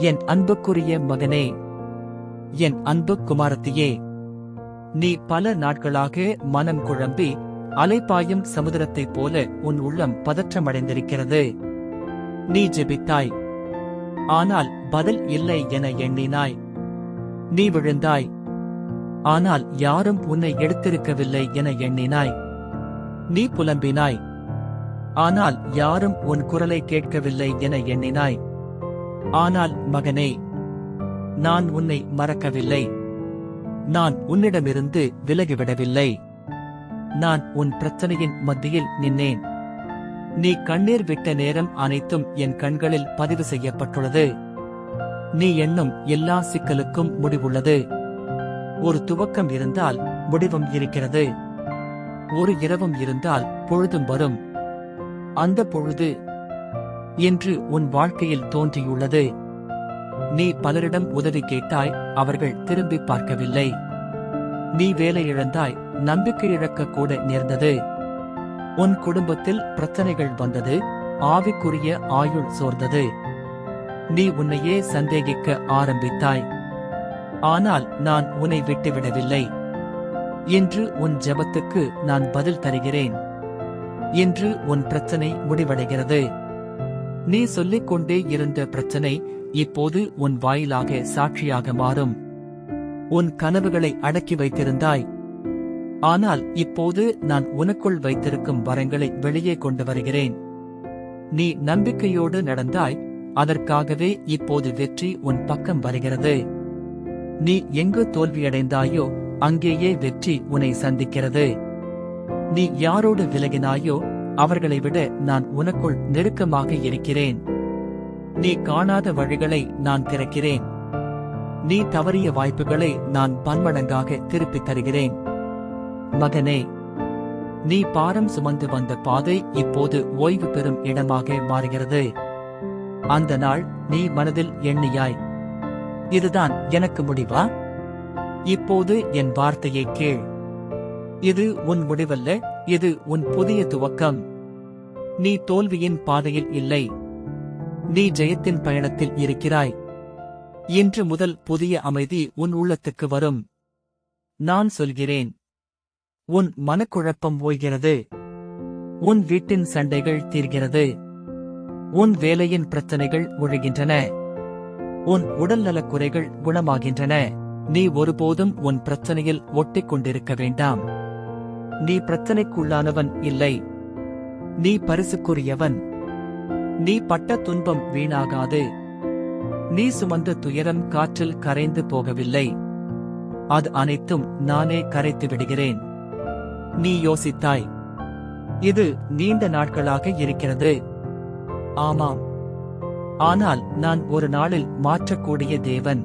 என் அன்புக்குரிய மகனே என் அன்பு குமாரத்தியே நீ பல நாட்களாக மனம் குழம்பி அலைப்பாயும் சமுதிரத்தைப் போல உன் உள்ளம் பதற்றமடைந்திருக்கிறது. நீ ஜெபித்தாய். ஆனால் பதில் இல்லை என எண்ணினாய். நீ விழுந்தாய். ஆனால் யாரும் உன்னை எடுத்திருக்கவில்லை என எண்ணினாய். நீ புலம்பினாய். ஆனால் யாரும் உன் குரலை கேட்கவில்லை என எண்ணினாய். ஆனால் மகனே நான் உன்னை மறக்கவில்லை. நான் உன்னிடமிருந்து விலகிவிடவில்லை. நான் உன் பிரச்சனையின் மத்தியில் நின்னேன். நீ கண்ணீர் விட்ட நேரம் அனைத்தும் என் கண்களில் பதிவு செய்யப்பட்டுள்ளது. நீ எண்ணும் எல்லா சிக்கலுக்கும் முடிவுள்ளது. ஒரு துவக்கம் இருந்தால் முடிவும் இருக்கிறது. ஒரு இரவும் இருந்தால் பொழுதும் வரும். அந்த பொழுது என்று உன் வாழ்க்கையில் தோன்றியுள்ளது. நீ பலரிடம் உதவி கேட்டாய் அவர்கள் திரும்பி பார்க்கவில்லை. நீ வேலை இழந்தாய் நம்பிக்கை இழக்க கூட நேர்ந்தது. உன் குடும்பத்தில் பிரச்சனைகள் வந்தது ஆவிக்குரிய ஆயுள் சோர்ந்தது. நீ உன்னையே சந்தேகிக்க ஆரம்பித்தாய். ஆனால் நான் உன்னை விட்டுவிடவில்லை. இன்று உன் ஜெபத்துக்கு நான் பதில் தருகிறேன். இன்று உன் பிரச்சனை முடிவடைகிறது. நீ சொல்லிக் கொண்டே இருந்த பிரச்சனை இப்போது உன் வாயிலாக சாட்சியாக மாறும். உன் கனவுகளை அடக்கி வைத்திருந்தாய். ஆனால் இப்போது நான் உனக்குள் வைத்திருக்கும் வரங்களை வெளியே கொண்டு வருகிறேன். நீ நம்பிக்கையோடு நடந்தாய் அதற்காகவே இப்போது வெற்றி உன் பக்கம் வருகிறது. நீ எங்கு தோல்வியடைந்தாயோ அங்கேயே வெற்றி உன்னை சந்திக்கிறது. நீ யாரோடு விலகினாயோ அவர்களை விட நான் உனக்குள் நெருக்கமாக இருக்கிறேன். நீ காணாத வழிகளை நான் திறக்கிறேன். நீ தவறிய வாய்ப்புகளை நான் பன்மடங்காக திருப்பித் தருகிறேன். மகனே நீ பாரம் சுமந்து வந்த பாதை இப்போது ஓய்வு பெறும் இடமாக மாறுகிறது. அந்த நாள் நீ மனதில் எண்ணியாய். இதுதான் எனக்கு முடிவா? இப்போது என் வார்த்தையை கேள். இது உன் முடிவல்ல இது உன் புதிய துவக்கம். நீ தோல்வியின் பாதையில் இல்லை. நீ ஜெயத்தின் பயணத்தில் இருக்கிறாய். இன்று முதல் புதிய அமைதி உன் உள்ளத்துக்கு வரும். நான் சொல்கிறேன். உன் மனக்குழப்பம் ஓய்கிறது. உன் வீட்டின் சண்டைகள் தீர்கிறது. உன் வேலையின் பிரச்சனைகள் ஒழுகின்றன. உன் உடல்நலக் குறைகள் குணமாகின்றன. நீ ஒருபோதும் உன் பிரச்சனையில் ஒட்டிக் கொண்டிருக்க வேண்டாம். நீ பிரச்சனைக்குள்ளானவன் இல்லை. நீ பரிசுக்குரியவன். நீ பட்ட துன்பம் வீணாகாது. நீ சுமந்த துயரம் காற்றில் கரைந்து போகவில்லை. அது அனைத்தும் நானே கரைத்து விடுகிறேன். நீ யோசித்தாய். இது நீண்ட நாட்களாக இருக்கிறது. ஆமாம். ஆனால் நான் ஒரு நாளில் மாற்றக்கூடிய தேவன்.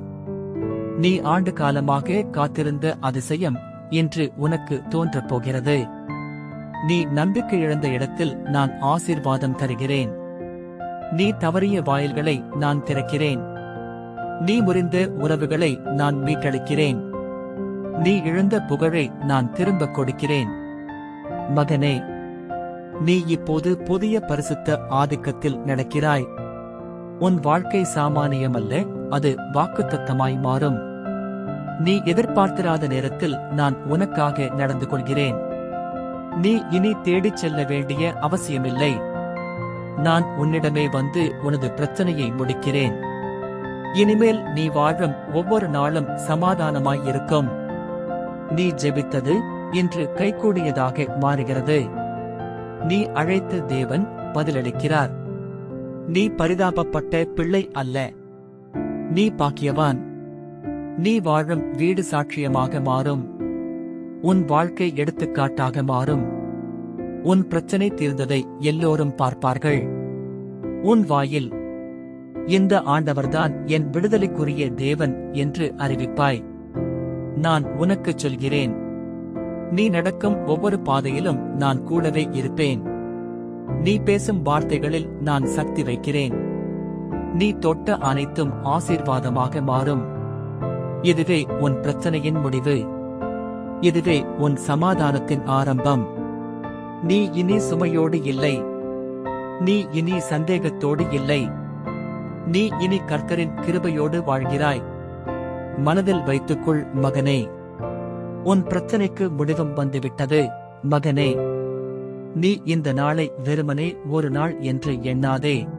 நீ ஆண்டு காலமாக காத்திருந்த அதிசயம் இன்று உனக்கு தோன்றப் போகிறது. நீ நம்பிக்கை இழந்த இடத்தில் நான் ஆசீர்வாதம் தருகிறேன். நீ தவறிய வாயில்களை நான் திறக்கிறேன். நீ முறிந்த உறவுகளை நான் மீட்டளிக்கிறேன் நீ இழந்த புகழை நான் திரும்பக் கொடுக்கிறேன். மகனே நீ இப்போது புதிய பரிசுத்த ஆதிக்கத்தில் நடக்கிறாய். உன் வாழ்க்கை சாமானியமல்ல அது வாக்குத்தத்தமாய் மாறும். நீ எதிர்பார்த்திராத நேரத்தில் நான் உனக்காக நடந்து கொள்கிறேன். நீ இனி தேடிச் செல்ல வேண்டிய அவசியமில்லை. நான் உன்னிடமே வந்து உனது பிரச்சனையை முடிக்கிறேன். இனிமேல் நீ வாழும் ஒவ்வொரு நாளும் சமாதானமாயிருக்கும் நீ ஜெபித்தது இன்று கைகூடியதாக மாறுகிறது. நீ அழைத்த தேவன் பதிலளிக்கிறார். நீ பரிதாபப்பட்ட பிள்ளை அல்ல. நீ பாக்கியவான். நீ வாழும் வீடு சாட்சியமாக மாறும். உன் வாழ்க்கை எடுத்துக்காட்டாக மாறும். உன் பிரச்சனை தீர்ந்ததை எல்லோரும் பார்ப்பார்கள். உன் வாயில் இந்த ஆண்டவர்தான் என் விடுதலைக்குரிய தேவன் என்று அறிவிப்பாய். நான் உனக்குச் சொல்கிறேன். நீ நடக்கும் ஒவ்வொரு பாதையிலும் நான் கூடவே இருப்பேன். நீ பேசும் வார்த்தைகளில் நான் சக்தி வைக்கிறேன். நீ தொட்ட அனைத்தும் ஆசீர்வாதமாக மாறும். இதுவே உன் பிரச்சனையின் முடிவு. இதுவே உன் சமாதானத்தின் ஆரம்பம். நீ இனி சுமையோடு இல்லை. நீ இனி சந்தேகத்தோடு இல்லை. நீ இனி கர்த்தரின் கிருபையோடு வாழ்கிறாய். மனதில் வைத்துக்கொள் மகனே. உன் பிரச்சனைக்கு முடிவும் வந்துவிட்டது மகனே. நீ இந்த நாளை வெறுமனே ஒரு நாள் என்று எண்ணாதே.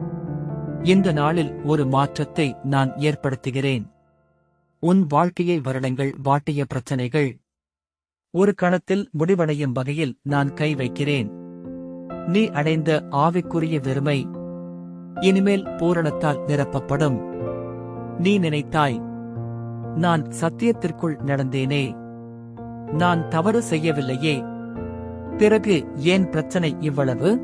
இந்த நாளில் ஒரு மாற்றத்தை நான் ஏற்படுத்துகிறேன். உன் வாழ்க்கையை வருடங்கள் வாட்டிய பிரச்சனைகள் ஒரு கணத்தில் முடிவடையும் வகையில் நான் கை வைக்கிறேன். நீ அடைந்த ஆவிக்குரிய வெறுமை இனிமேல் பூரணத்தால் நிரப்பப்படும். நீ நினைத்தாய் நான் சத்தியத்திற்குள் நடந்தேனே. நான் தவறு செய்யவில்லையே. பிறகு ஏன் பிரச்சனை இவ்வளவு?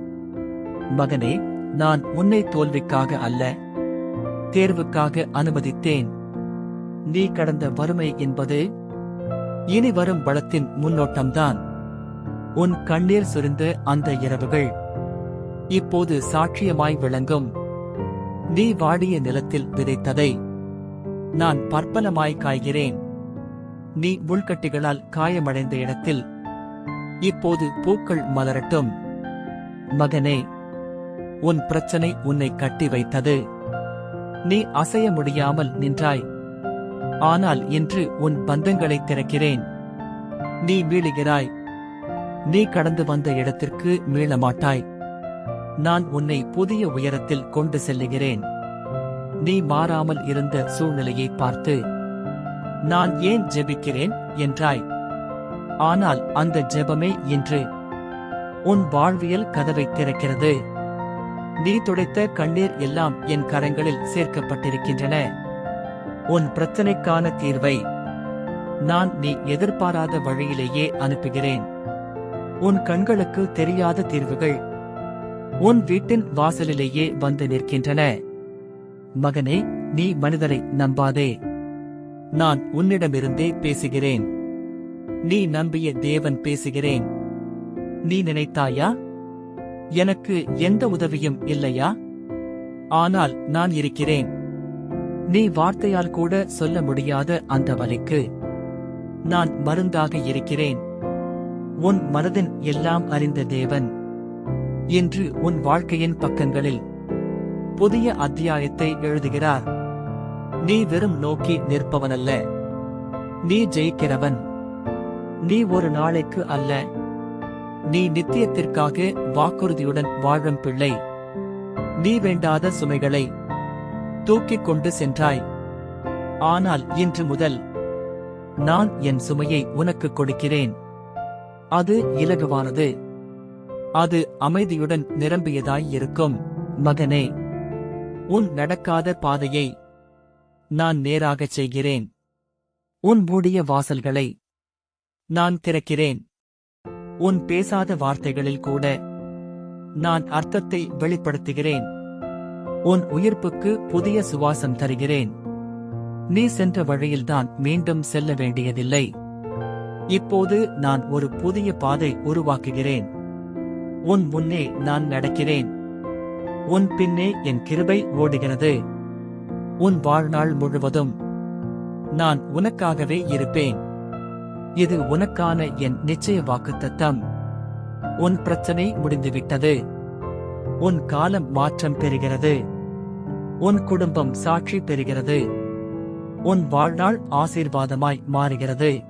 மகனே நான் உன்னை தோல்விக்காக அல்ல. தேர்வுக்காக அனுமதித்தேன். நீ கடந்த வறுமை என்பது இனி வரும் பலத்தின் முன்னோட்டம்தான். உன் கண்ணீர் சுரிந்த அந்த இரவுகள். இப்போது சாட்சியமாய் விளங்கும். நீ வாடிய நிலத்தில் விதைத்ததை நான் பற்பலமாய் காய்கிறேன். நீ உள்கட்டிகளால் காயமடைந்த இடத்தில் இப்போது பூக்கள் மலரட்டும். மகனே உன் பிரச்சனை உன்னை கட்டி வைத்தது. நீ அசைய முடியாமல் நின்றாய். ஆனால் இன்று உன் பந்தங்களை திறக்கிறேன். நீ மீளுகிறாய் நீ கடந்து வந்த இடத்திற்கு மீள மாட்டாய் நான் உன்னை புதிய உயரத்தில் கொண்டு செல்லுகிறேன். நீ மாறாமல் இருந்த சூழ்நிலையை பார்த்து நான் ஏன் ஜெபிக்கிறேன்? என்றாய். ஆனால் அந்த ஜெபமே இன்று உன் வாழ்வியல் கதவை திறக்கிறது. நீ துடைத்த கண்ணீர் எல்லாம் என் கரங்களில் சேர்க்கப்பட்டிருக்கின்றன. உன் பிரச்சனைக்கான தீர்வை நான் நீ எதிர்பாராத வழியிலேயே அனுப்புகிறேன். உன் கண்களுக்கு தெரியாத தீர்வுகள் உன் வீட்டின் வாசலிலேயே வந்து நிற்கின்றன. மகனே நீ மனிதரை நம்பாதே. நான் உன்னிடமிருந்தே பேசுகிறேன். நீ நம்பிய தேவன் பேசுகிறேன். நீ நினைத்தாயா? எனக்கு எந்த உதவியும் இல்லையா? ஆனால் நான் இருக்கிறேன். நீ வார்த்தையால் கூட சொல்ல முடியாத அந்த வலிக்கு நான் மருந்தாக இருக்கிறேன். உன் மனதின் எல்லாம் அறிந்த தேவன். என்று உன் வாழ்க்கையின் பக்கங்களில் புதிய அத்தியாயத்தை எழுதுகிறார். நீ வெறும் நோக்கி நிற்பவனல்ல. நீ ஜெயிக்கிறவன். நீ ஒரு நாளைக்கு அல்ல. நீ நித்தியத்திற்காக வாக்குறுதியுடன் வாழும் பிள்ளை. நீ வேண்டாத சுமைகளை தூக்கிக் கொண்டு சென்றாய். ஆனால் இன்று முதல் நான் என் சுமையை உனக்கு கொடுக்கிறேன். அது இலகுவானது. அது அமைதியுடன் நிரம்பியதாய் இருக்கும். மகனே உன் நடக்காத பாதையை நான் நேராகச் செய்கிறேன். உன் மூடிய வாசல்களை நான் திறக்கிறேன். உன் பேசாத வார்த்தைகளில் கூட நான் அர்த்தத்தை வெளிப்படுத்துகிறேன். உன் உயிர்ப்புக்கு புதிய சுவாசம் தருகிறேன். நீ சென்ற வழியில்தான் மீண்டும் செல்ல வேண்டியதில்லை. இப்போது நான் ஒரு புதிய பாதை உருவாக்குகிறேன். உன் முன்னே நான் நடக்கிறேன். உன் பின்னே என் கிருபை ஓடுகிறது. உன் வாழ்நாள் முழுவதும் நான் உனக்காகவே இருப்பேன். இது உனக்கான என் நிச்சய வாக்குத்தத்தம். உன் பிரச்சனை முடிந்துவிட்டது. உன் காலம் மாற்றம் பெறுகிறது. உன் குடும்பம் சாட்சி பெறுகிறது. உன் வாழ்நாள் ஆசீர்வாதமாய் மாறுகிறது.